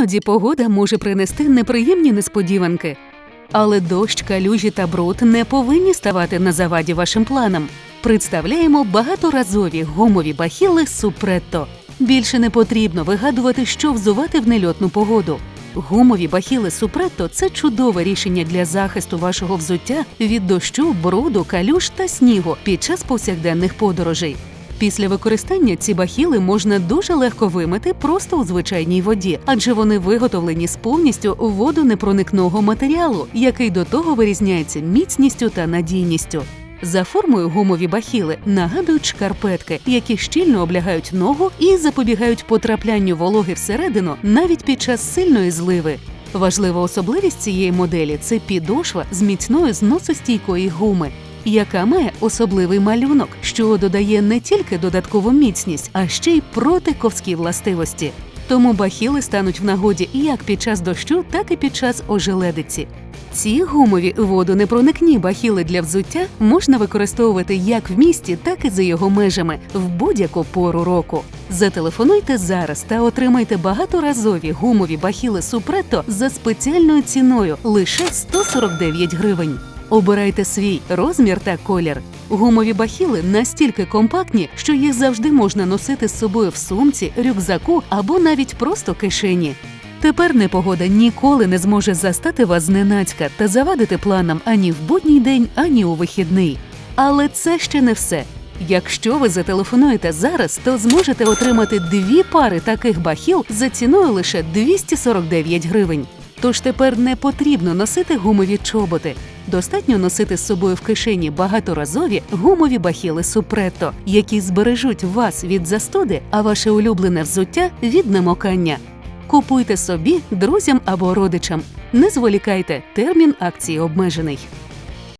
Іноді погода може принести неприємні несподіванки. Але дощ, калюжі та бруд не повинні ставати на заваді вашим планам. Представляємо багаторазові гумові бахіли Супретто. Більше не потрібно вигадувати, що взувати в нельотну погоду. Гумові бахіли Супретто це чудове рішення для захисту вашого взуття від дощу, бруду, калюж та снігу під час повсякденних подорожей. Після використання ці бахіли можна дуже легко вимити просто у звичайній воді, адже вони виготовлені з повністю водонепроникного матеріалу, який до того вирізняється міцністю та надійністю. За формою гумові бахіли нагадують шкарпетки, які щільно облягають ногу і запобігають потраплянню вологи всередину навіть під час сильної зливи. Важлива особливість цієї моделі це підошва з міцною зносостійкої гуми, яка має особливий малюнок, що додає не тільки додаткову міцність, а ще й протиковські властивості. Тому бахіли стануть в нагоді як під час дощу, так і під час ожеледиці. Ці гумові водонепроникні бахіли для взуття можна використовувати як в місті, так і за його межами в будь-яку пору року. Зателефонуйте зараз та отримайте багаторазові гумові бахіли Супрето за спеціальною ціною лише 149 гривень. Обирайте свій розмір та колір. Гумові бахіли настільки компактні, що їх завжди можна носити з собою в сумці, рюкзаку або навіть просто кишені. Тепер непогода ніколи не зможе застати вас зненацька та завадити планам ані в будній день, ані у вихідний. Але це ще не все. Якщо ви зателефонуєте зараз, то зможете отримати дві пари таких бахіл за ціною лише 249 гривень. Тож тепер не потрібно носити гумові чоботи. Достатньо носити з собою в кишені багаторазові гумові бахіли Супрето, які збережуть вас від застуди, а ваше улюблене взуття від намокання. Купуйте собі, друзям або родичам. Не зволікайте, термін акції обмежений.